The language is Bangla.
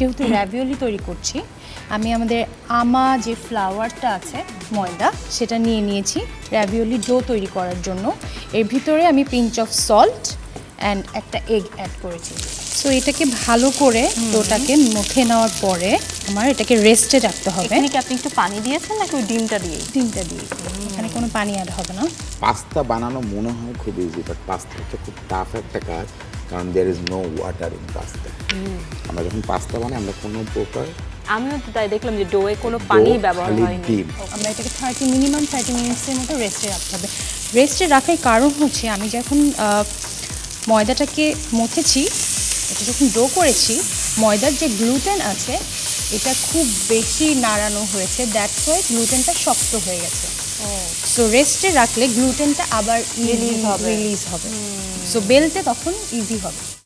যেহেতু র্যাভিওলি তৈরি করছি আমি আমাদের আমা যে ফ্লাওয়ারটা আছে ময়দা সেটা নিয়ে নিয়েছি র্যাভিওলি ডো তৈরি করার জন্য। এর ভিতরে আমি পিঞ্চ অফ সল্ট অ্যান্ড একটা এগ অ্যাড করেছি। সো এটাকে ভালো করে ডোটাকে মুখে নেওয়ার পরে আমার এটাকে রেস্টে রাখতে হবে। এখানে কি আপনি একটু পানি দিয়েছেন নাকি ওই ডিমটা দিয়ে ডিমটা দিয়ে। এখানে কোনো পানি অ্যাড হবে না। পাস্তা বানানো মনে হয় খুব ইজি বাট পাস্তা হচ্ছে খুব টাফ একটা কাজ। কারণ there is no water in pasta আমরা যখন পাস্তা বানাই আমরা কোনো প্রকার আমিও তো তাই দেখলাম যে ডোয়ে কোনো পানি ব্যবহার হয়নি। আমরা এটাকে থার্টি মিনিমাম থার্টি মিনিটসের মতো রেস্টে রাখতে হবে। রেস্টে রাখার কারণ হচ্ছে আমি যখন ময়দাটাকে মুথেছি এটা যখন ডো করেছি ময়দার যে গ্লুটেন আছে এটা খুব বেশি নাড়ানো হয়েছে দ্যাটস ওয়াই গ্লুটেনটা শক্ত হয়ে গেছে। সো রেস্টে রাখলে গ্লুটেনটা আবার রিলিজ হবে। রিলিজ হবে। সো বেলতে তখন ইজি হবে।